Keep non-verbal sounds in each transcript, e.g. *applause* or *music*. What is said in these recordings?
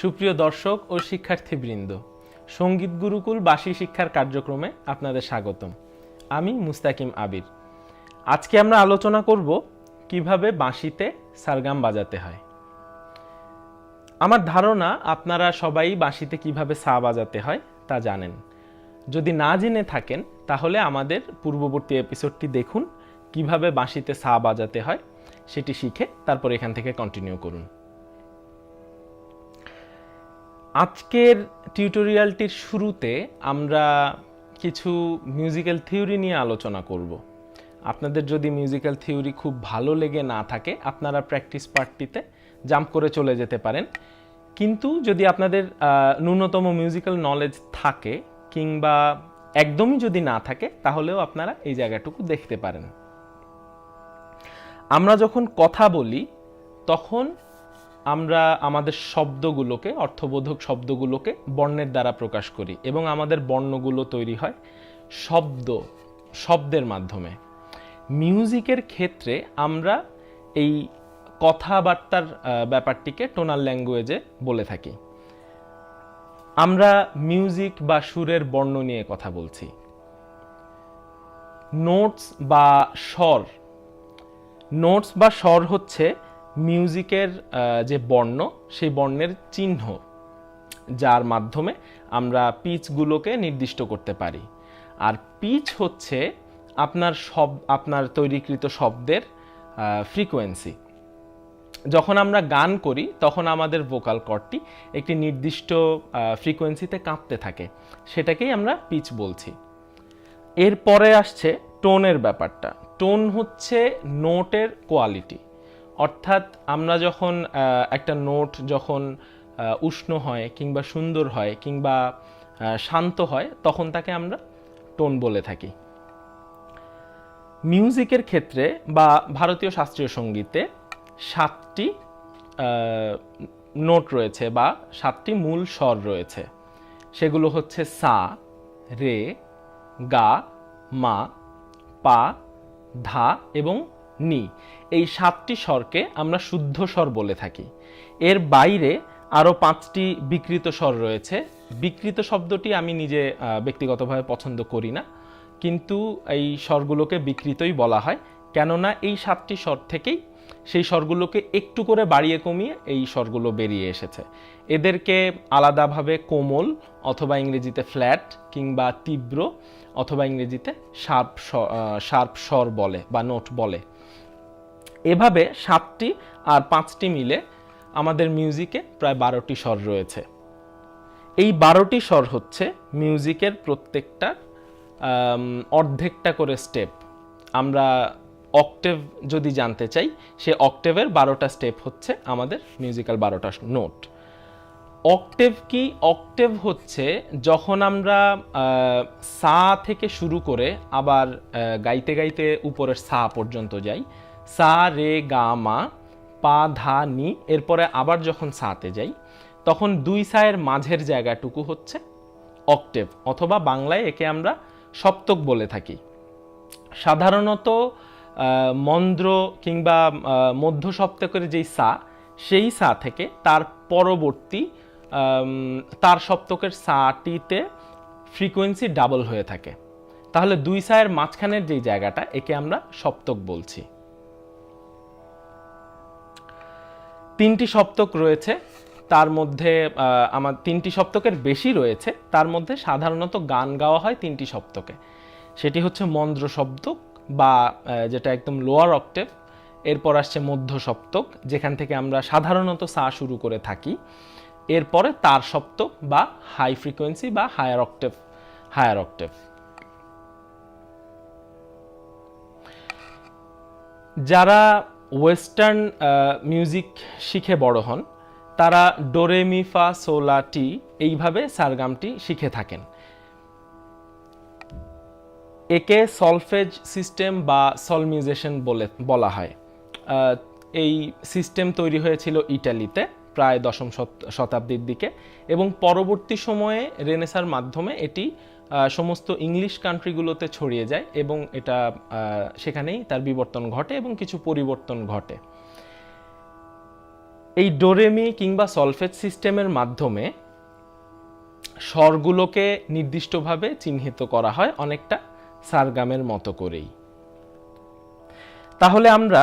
সুপ্রিয় দর্শক ও শিক্ষার্থীবৃন্দ সংগীত গুরুকুল বাসী শিক্ষার কার্যক্রমে আপনাদের স্বাগতম। আমি মুস্তাকিম আবির। আজকে আমরা আলোচনা করব কীভাবে বাঁশিতে সারগাম বাজাতে হয়। আমার ধারণা আপনারা সবাই বাঁশিতে কীভাবে সা বাজাতে হয় তা জানেন। যদি না জেনে থাকেন, তাহলে আমাদের পূর্ববর্তী এপিসোডটি দেখুন, কীভাবে বাঁশিতে সা বাজাতে হয় সেটি শিখে তারপর এখান থেকে কন্টিনিউ করুন। আজকের টিউটোরিয়ালটির শুরুতে আমরা কিছু মিউজিক্যাল থিওরি নিয়ে আলোচনা করব। আপনাদের যদি মিউজিক্যাল থিওরি খুব ভালো লেগে না থাকে, আপনারা প্র্যাকটিস পার্টটিতে জাম্প করে চলে যেতে পারেন। কিন্তু যদি আপনাদের ন্যূনতম মিউজিক্যাল নলেজ থাকে কিংবা একদমই যদি না থাকে, তাহলেও আপনারা এই জায়গাটুকু দেখতে পারেন। আমরা যখন কথা বলি, তখন আমরা আমাদের শব্দগুলোকে, অর্থবোধক শব্দগুলোকে বর্ণের দ্বারা প্রকাশ করি এবং আমাদের বর্ণগুলো তৈরি হয় শব্দ, শব্দের মাধ্যমে। মিউজিকের ক্ষেত্রে আমরা এই কথাবার্তার ব্যাপারটিকে টোনাল ল্যাঙ্গুয়েজে বলে থাকি। আমরা মিউজিক বা সুরের বর্ণ নিয়ে কথা বলছি। নোটস বা স্বর। নোটস বা স্বর হচ্ছে মিউজিকের যে বর্ণ, সেই বর্ণের চিহ্ন, যার মাধ্যমে আমরা পিচগুলোকে নির্দিষ্ট করতে পারি। আর পিচ হচ্ছে আপনার সব, আপনার তৈরিকৃত শব্দের ফ্রিকোয়েন্সি যখন আমরা গান করি, তখন আমাদের ভোকাল কর্ডটি একটি নির্দিষ্ট ফ্রিকোয়েন্সিতে কাঁপতে থাকে। সেটাকেই আমরা পিচ বলছি। এরপরে আসছে টোনের ব্যাপারটা। টোন হচ্ছে নোটের কোয়ালিটি অর্থাৎ আমরা যখন একটা নোট যখন উষ্ণ হয় কিংবা সুন্দর হয় কিংবা শান্ত হয়, তখন তাকে আমরা টোন বলে থাকি। মিউজিকের ক্ষেত্রে বা ভারতীয় শাস্ত্রীয় সঙ্গীতে সাতটি নোট রয়েছে বা সাতটি মূল স্বর রয়েছে। সেগুলো হচ্ছে সা, রে, গা, মা, পা, ধা এবং নি। এই সাতটি স্বরকে আমরা শুদ্ধ স্বর বলে থাকি। এর বাইরে আরও পাঁচটি বিকৃত স্বর রয়েছে। বিকৃত শব্দটি আমি নিজে ব্যক্তিগতভাবে পছন্দ করি না। কিন্তু এই স্বরগুলোকে বিকৃতই বলা হয়। কেননা এই সাতটি স্বর থেকেই সেই স্বরগুলোকে একটু করে বাড়িয়ে কমিয়ে এই স্বরগুলো বেরিয়ে এসেছে। এদেরকে আলাদাভাবে কোমল অথবা ইংরেজিতে ফ্ল্যাট কিংবা তীব্র অথবা ইংরেজিতে শার্প শার্প স্বর বলে বা নোট বলে। এভাবে সাতটি আর পাঁচটি মিলে আমাদের মিউজিকে প্রায় বারোটি স্বর রয়েছে। এই বারোটি স্বর হচ্ছে মিউজিকের প্রত্যেকটা অর্ধেকটা করে স্টেপ। আমরা অক্টেভ যদি জানতে চাই, সে অক্টেভের বারোটা স্টেপ হচ্ছে আমাদের মিউজিক্যাল বারোটা নোট। অক্টেভ কি? অক্টেভ হচ্ছে যখন আমরা সা থেকে শুরু করে আবার গাইতে গাইতে উপরের সা পর্যন্ত যাই সা, রে, গা, মা, পা, ধা, নি, এরপরে আবার যখন সাতে যাই, তখন দুই সায়ের মাঝের জায়গাটুকু হচ্ছে অক্টেভ, অথবা বাংলায় একে আমরা সপ্তক বলে থাকি। সাধারণত মন্দ্র কিংবা মধ্য সপ্তকের যেই সা, সেই সা থেকে তার পরবর্তী তার সপ্তকের সাটিতে ফ্রিকোয়েন্সি ডাবল হয়ে থাকে। তাহলে দুই সায়ের মাঝখানের যেই জায়গাটা, একে আমরা সপ্তক বলছি। তিনটি সপ্তক রয়েছে। তার মধ্যে আমার তিনটি সপ্তকের বেশি রয়েছে। তার মধ্যে সাধারণত গান গাওয়া হয় তিনটি সপ্তকে। সেটি হচ্ছে মন্দ্র সপ্তক বা যেটা একদম লোয়ার অক্টেভ এরপর আসছে মধ্য সপ্তক, যেখান থেকে আমরা সাধারণত সা শুরু করে থাকি। এরপরে তার সপ্তক বা হাই ফ্রিকোয়েন্সি বা হায়ার অক্টেভ হায়ার অক্টেভ যারা ওয়েস্টার্ন মিউজিক শিখে বড় হন। তারা ডোরেমিফা সোলাটি এইভাবে সারগামটি শিখে থাকেন। একে সলফেজ সিস্টেম বা সলমিউজেশন বলে, বলা হয়। এই সিস্টেম তৈরি হয়েছিল ইটালিতে। প্রায় দশম শত- শতাব্দীর দিকে এবং পরবর্তী সময়ে রেনেসার মাধ্যমে এটি সমস্ত ইংলিশ কান্ট্রিগুলোতে ছড়িয়ে যায় এবং এটা সেখানেই তার বিবর্তন ঘটে এবং কিছু পরিবর্তন ঘটে। এই ডোরেমি কিংবা সলফেট সিস্টেমের মাধ্যমে স্বরগুলোকে নির্দিষ্টভাবে চিহ্নিত করা হয় অনেকটা সারগামের মতো করেই। তাহলে আমরা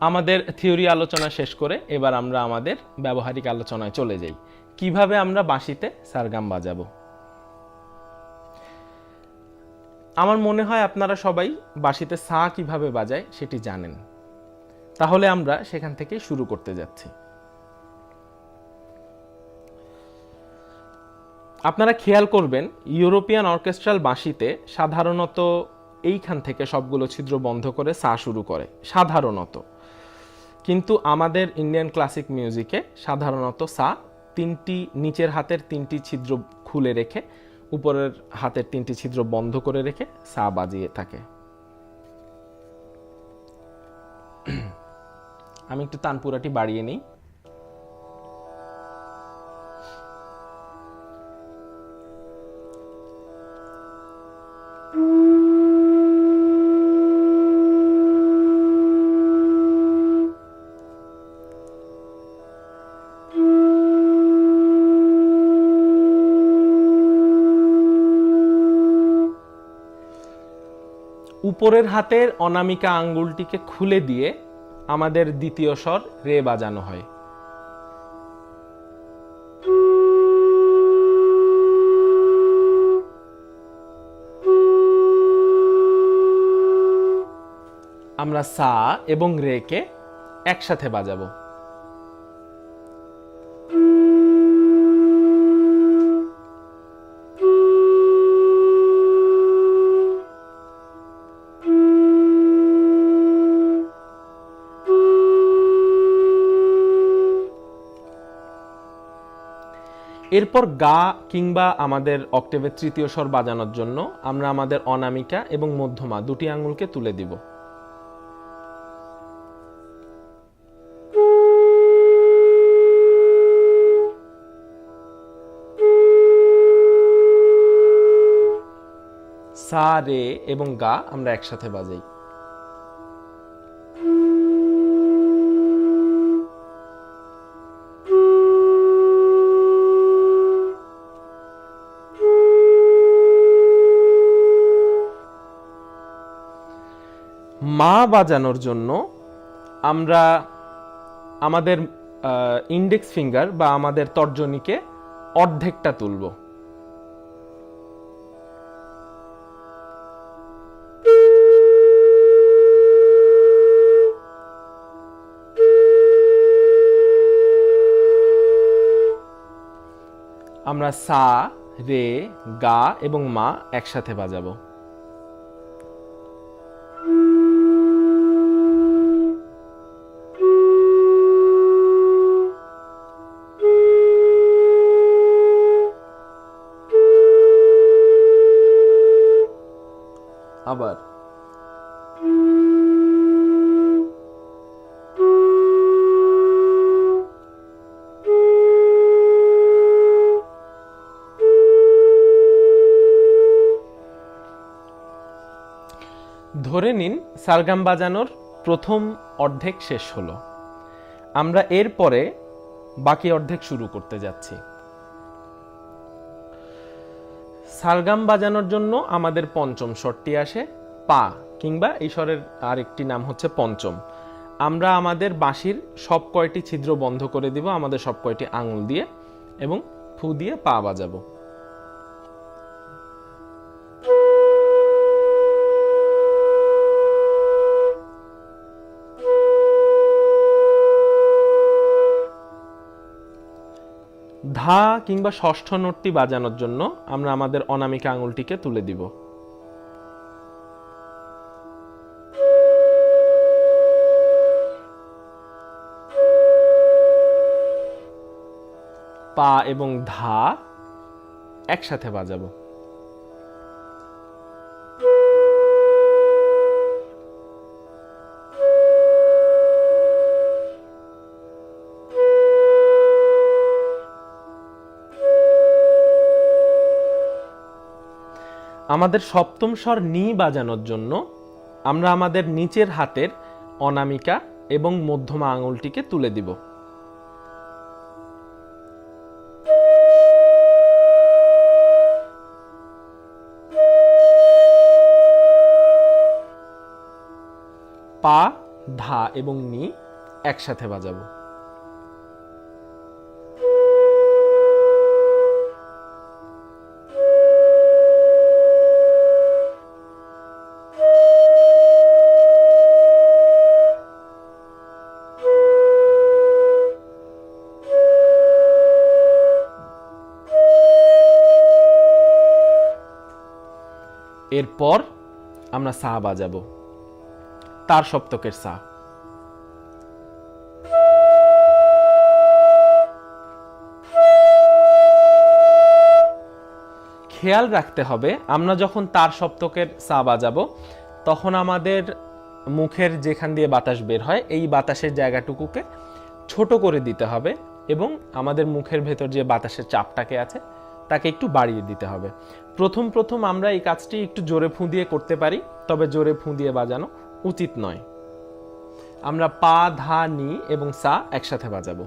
আমাদের থিওরি আলোচনা শেষ করে এবার আমরা আমাদের ব্যবহারিক আলোচনায় চলে যাই। কীভাবে আমরা বাঁশিতে সারগাম বাজাবো? আমার মনে হয় আপনারা সবাই বাঁশিতে সা কীভাবে বাজায় সেটি জানেন। তাহলে আমরা সেখান থেকে শুরু করতে যাচ্ছি। আপনারা খেয়াল করবেন, ইউরোপিয়ান অর্কেস্ট্রাল বাঁশিতে সাধারণত এইখান থেকে সবগুলো ছিদ্র বন্ধ করে সা শুরু করে, সাধারণত। কিন্তু আমাদের ইন্ডিয়ান ক্লাসিক মিউজিকে সাধারণত সা তিনটি নিচের হাতের তিনটি ছিদ্র খুলে রেখে, উপরের হাতের তিনটি ছিদ্র বন্ধ করে রেখে সা বাজিয়ে থাকে। *clears throat* আমি একটু তানপুরাটি বাড়িয়ে নিই। উপরের হাতের অনামিকা আঙ্গুলটিকে খুলে দিয়ে আমাদের দ্বিতীয় স্বর রে বাজানো হয়। আমরা সা এবং রেকে একসাথে বাজাবো। এরপর গা কিংবা আমাদের অক্টেভের তৃতীয় স্বর বাজানোর জন্য আমরা আমাদের অনামিকা এবং মধ্যমা দুটি আঙুলকে তুলে দিব। সা, রে এবং গা আমরা একসাথে বাজাই। মা বাজানোর জন্য আমরা আমাদের ইন্ডেক্স ফিঙ্গার বা আমাদের তর্জনীকে অর্ধেকটা তুলব। আমরা সা, রে, গা এবং মা একসাথে বাজাবো। আবার। ধরে নিন সারগাম বাজানোর প্রথম অর্ধেক শেষ হলো। আমরা এরপরে বাকি অর্ধেক শুরু করতে যাচ্ছি। সারগাম বাজানোর জন্য আমাদের পঞ্চম স্বরটি আসে, পা, কিংবা এই স্বরের আরেকটি নাম হচ্ছে পঞ্চম। আমরা আমাদের বাঁশির সব কয়টি ছিদ্র বন্ধ করে দিব, আমাদের সব কয়টি আঙুল দিয়ে, এবং ফু দিয়ে পা বাজাবো। ধা কিংবা ষষ্ঠ নোটটি বাজানোর জন্য আমরা আমাদের অনামিকা আঙুলটিকে তুলে দিব। পা এবং ধা একসাথে বাজাবো। আমাদের সপ্তম স্বর নি বাজানোর জন্য আমরা আমাদের নিচের হাতের অনামিকা এবং মধ্যমা আঙুলটিকে তুলে দিব। পা, ধা এবং নি একসাথে বাজাবো। এরপর আমরা সা বাজাবো। তার সপ্তকের সা। খেয়াল রাখতে হবে, আমরা যখন তার সপ্তকের সা বাজাবো, তখন আমাদের মুখের যেখান দিয়ে বাতাস বের হয়, এই বাতাসের জায়গাটুকুকে ছোট করে দিতে হবে এবং আমাদের মুখের ভেতর যে বাতাসের চাপটাকে আছে তাকে একটু বাড়িয়ে দিতে হবে। প্রথম প্রথম আমরা এই কাজটি একটু জোরে ফুঁ দিয়ে করতে পারি, তবে জোরে ফুঁ দিয়ে বাজানো উচিত নয়। আমরা পা, ধা, নি এবং সা একসাথে বাজাবো।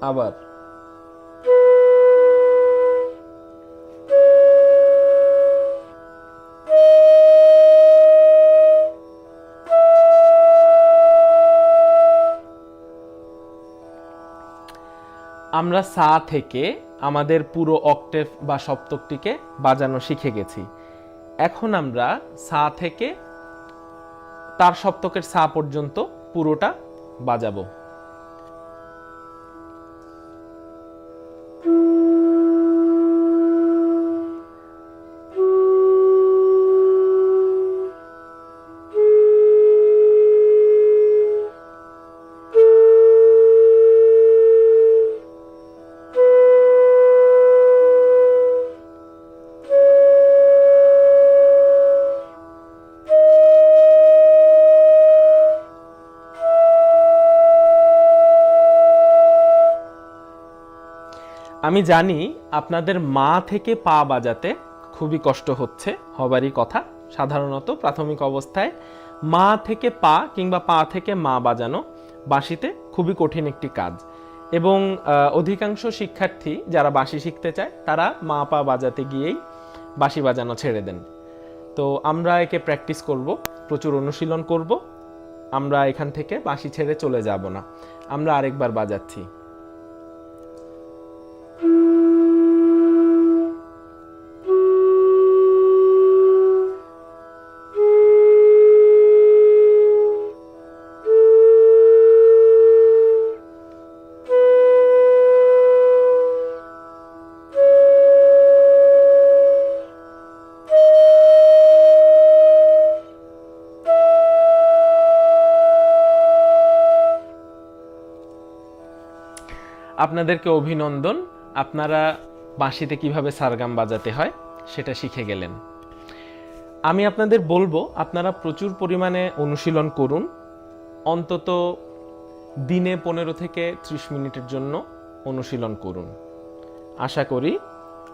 আবার। আমরা সা থেকে আমাদের পুরো অক্টেভ বা সপ্তকটিকে বাজানো শিখে গেছি। এখন আমরা সা থেকে তার সপ্তকের সা পর্যন্ত পুরোটা বাজাবো। আমি জানি আপনাদের মা থেকে পা বাজাতে খুবই কষ্ট হচ্ছে, হবারই কথা। সাধারণত প্রাথমিক অবস্থায় মা থেকে পা কিংবা পা থেকে মা বাজানো বাঁশিতে খুবই কঠিন একটি কাজ। এবং অধিকাংশ শিক্ষার্থী যারা বাঁশি শিখতে চায়, তারা মা পা বাজাতে গিয়েই বাঁশি বাজানো ছেড়ে দেন। তো আমরা একে প্র্যাকটিস করব, প্রচুর অনুশীলন করব, আমরা এখান থেকে বাঁশি ছেড়ে চলে যাব না। আমরা আরেকবার বাজাচ্ছি। আপনাদেরকে অভিনন্দন। আপনারা বাঁশিতে কীভাবে সারগাম বাজাতে হয়, সেটা শিখে গেলেন। আমি আপনাদের বলব, আপনারা প্রচুর পরিমাণে অনুশীলন করুন। অন্তত দিনে পনেরো থেকে ত্রিশ মিনিটের জন্য অনুশীলন করুন। আশা করি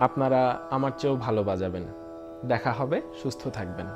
আপনারা আমার চেয়েও ভালো বাজাবেন। দেখা হবে, সুস্থ থাকবেন।